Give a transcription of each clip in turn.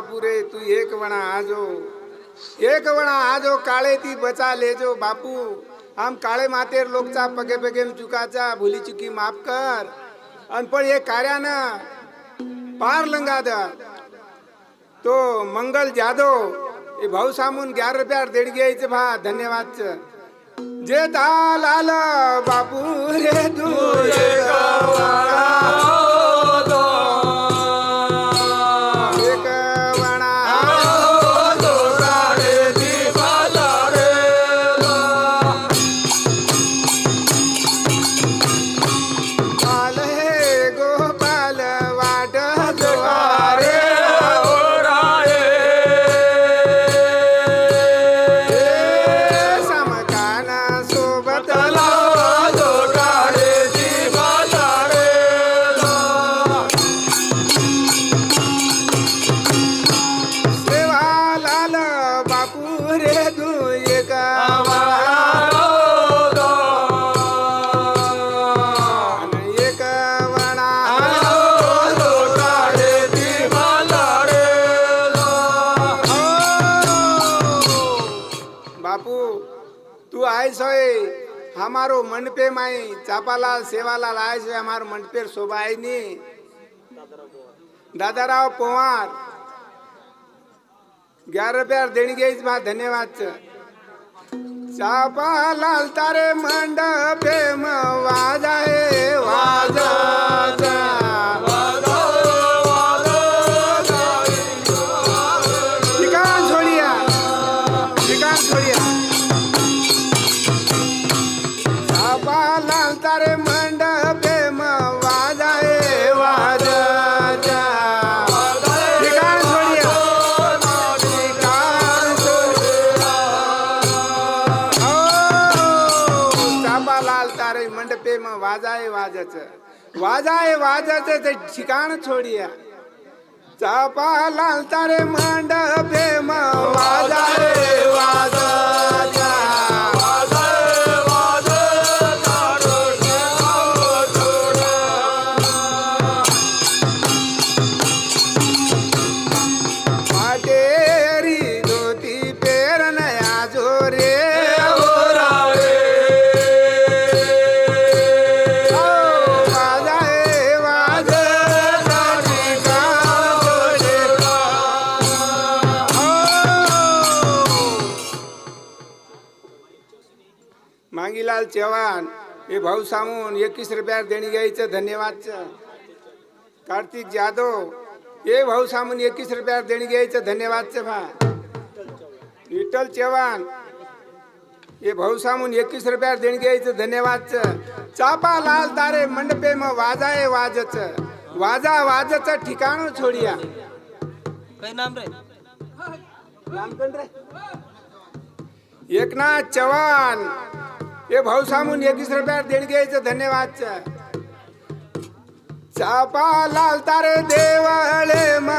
બાપુ રે તું એક વણા एक वणा आजो काळे ती बचा लेजो बापू. आम काळे मातेर लोकचा पगे पगे चुकाचा भुली चुकी माफ कर. अन पण हे कार्यान पार लंगा तो मंगल जाधव हे भाऊ सामून ग्यार रुपया देड घ्यायचं भा धन्यवाद जे दाल आलं बापू रे तू हमारो मंडपे माई चापालाल सेवालाल आयस होय हमारो मंडपेर शोभा आहे नी। दादाराव पवार ग्यार रुपया देणी घ्यायच बा धन्यवाद। चापालाल तारे मंडपे म वाजाय चापालाल मंडपे वाजाय वाजा ठिकाण ठिकाण छोडिया हो, हो. चापालाल तारे मंडपे म वाजाय वाजच वाजाय वाजच ते ठिकाण छोडिया तारे मंडपे म मांगीलाल चव्हाण हे भाऊ सामून एकवीस रुपयात देणी घ्यायचं धन्यवाद कार्तिक जाधव हे भाऊ सामून एकवीस रुपयात देणी घ्यायचं धन्यवाद भा. विठ्ठल चव्हाण हे भाऊ सामून एकवीस रुपयात देणी घ्यायचं धन्यवाद चापा लाल तारे मंडपे म वाजाय वाजच. वाजा वाजच ठिकाण छोडिया काही नाम रे. एकनाथ चव्हाण हे भाऊ सामून एकवीस रुपयात देणगी घ्यायचं धन्यवाद. चापा लाल तारे देवळे मा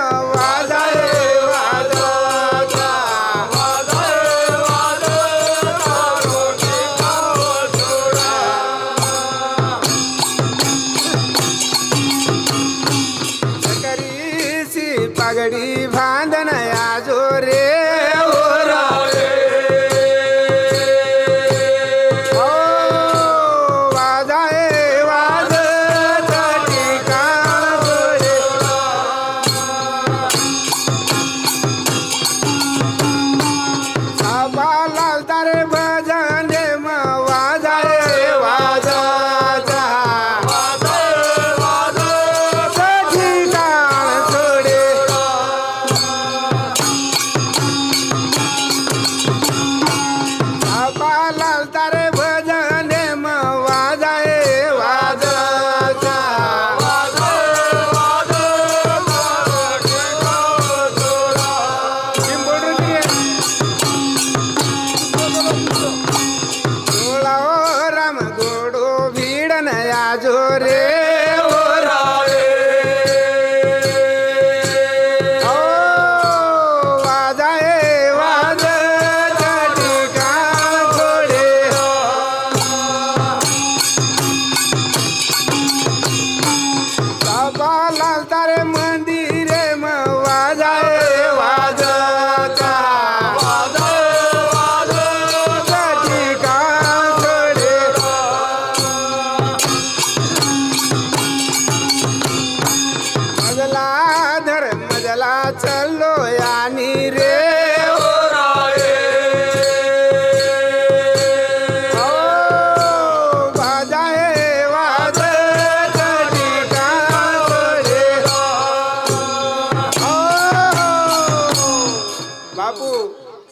बापू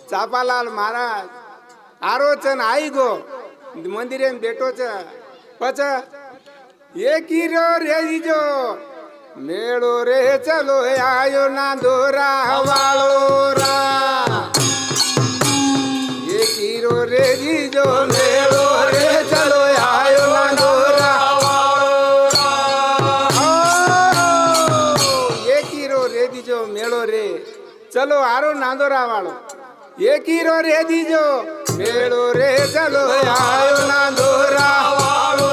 चापालाल महाराज आरोचन आई गो मंदिरे बेटोच पच एकी रो रे जो मेळो रे चलो आयो ना दोरा वाळो रा. एकी रो रे जो मेळो रे चलो ચલો આરો નાંદોરા વાળો એ કીરો રે દીજો મેળો રે ચલો આયો નાંદોરા વાળો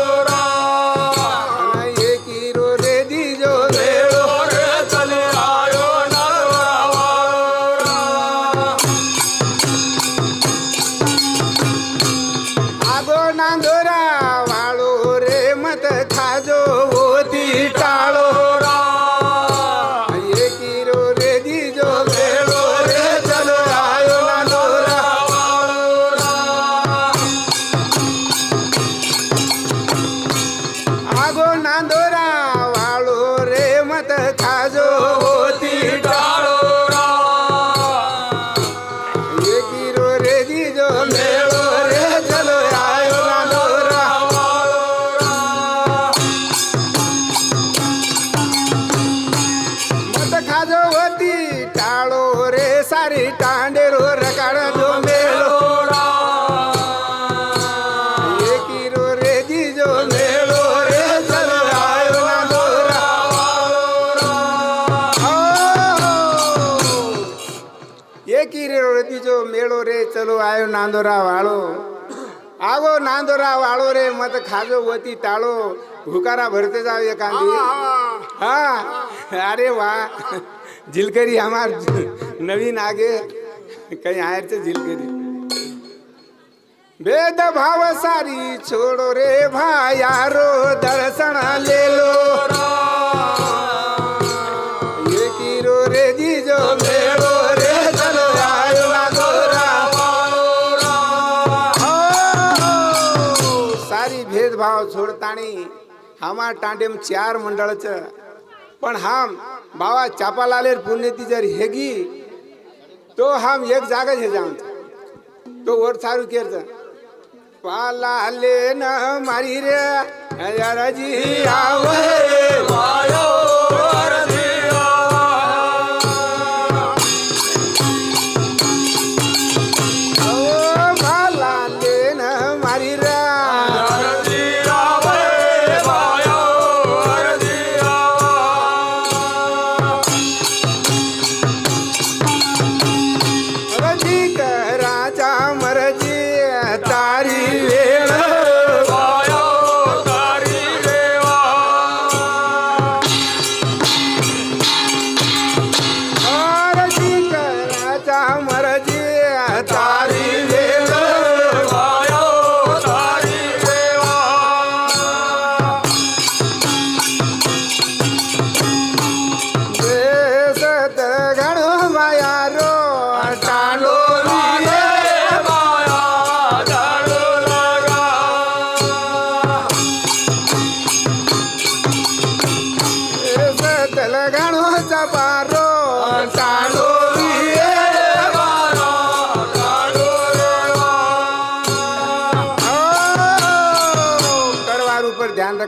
kazo येळो रे चलो आयो नांदोरा वाळो आवो नांदोरा वाळो रे मत खाजो वती ताळो हुकारा भरते जाव एखादी हा अरे वा झिलकरी आम्हा नवीन आगे काही आहेरचे झिलकरी भेद भाव सारी छोडो रे भाया रो दर्शन लेलो हमार टांडेम चार मंडळ पण हम बाबा चापालालेर पुण्यती जर हेगी तो हम एक जागा हे जाऊन तो वर सारू केरच पालाले न मारी रे हजाराजी आवे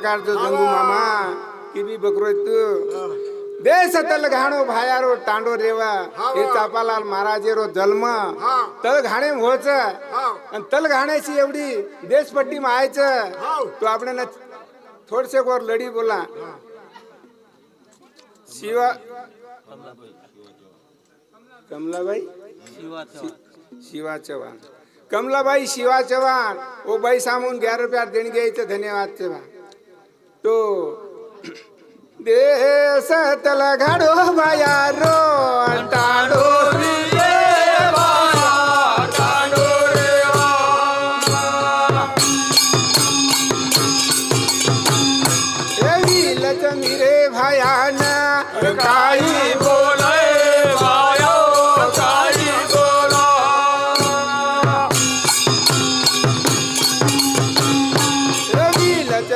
सरकार जो जंगु मामा किबी बकरो तू? दे सतल घाणो भायारो टांडो रेवा हे चापालाल महाराजेरो जन्म. तल घाणे होच आणि तल घाण्याची एवढी देशपट्टी मायच तो आपण थोडसे गोर लढी बोला. Shiva Kamlabai? Shiva Chavan. Kamlabai Shiva Chavan. O by Samoon gear रुपया देणगी यायचं धन्यवाद चव्हाण. तो देश तला घाडो बायारो रो लचमी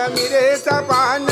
रवी लचमी रे सपान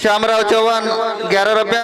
चव्हाण एक्कावन्न रुपया श्यामराव चव्हाण ग्यारह रुपया